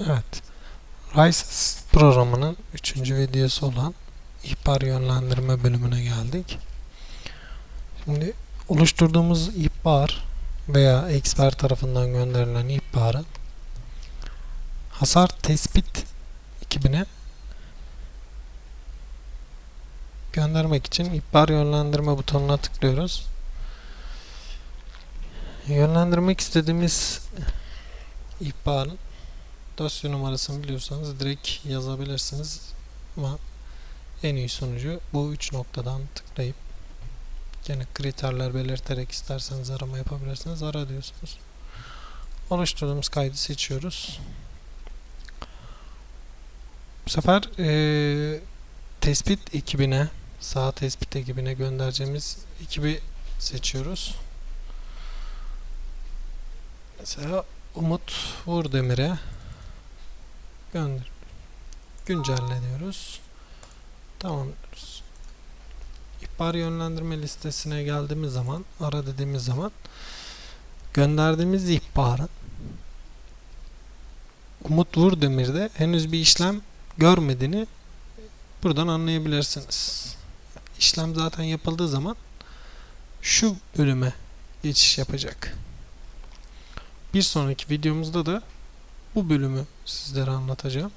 Evet. RISE programının 3. videosu olan ihbar yönlendirme bölümüne geldik. Şimdi oluşturduğumuz ihbar veya expert tarafından gönderilen ihbarı hasar tespit ekibine göndermek için ihbar yönlendirme butonuna tıklıyoruz. Yönlendirmek istediğimiz ihbarın dosya numarasını biliyorsanız direkt yazabilirsiniz ama en iyi sonucu bu üç noktadan tıklayıp gene kriterler belirterek isterseniz arama yapabilirsiniz. Ara diyorsunuz. Oluşturduğumuz kaydı seçiyoruz. Bu sefer eee, tespit ekibine sağ tespit ekibine göndereceğimiz ekibi seçiyoruz. Mesela Umut Vurdemir'e gönder. Güncelle diyoruz. Tamam diyoruz. İhbar yönlendirme listesine geldiğimiz zaman, ara dediğimiz zaman gönderdiğimiz ihbarın Umut Vurdemir'de henüz bir işlem görmediğini buradan anlayabilirsiniz. İşlem zaten yapıldığı zaman şu bölüme geçiş yapacak. Bir sonraki videomuzda da bu bölümü sizlere anlatacağım.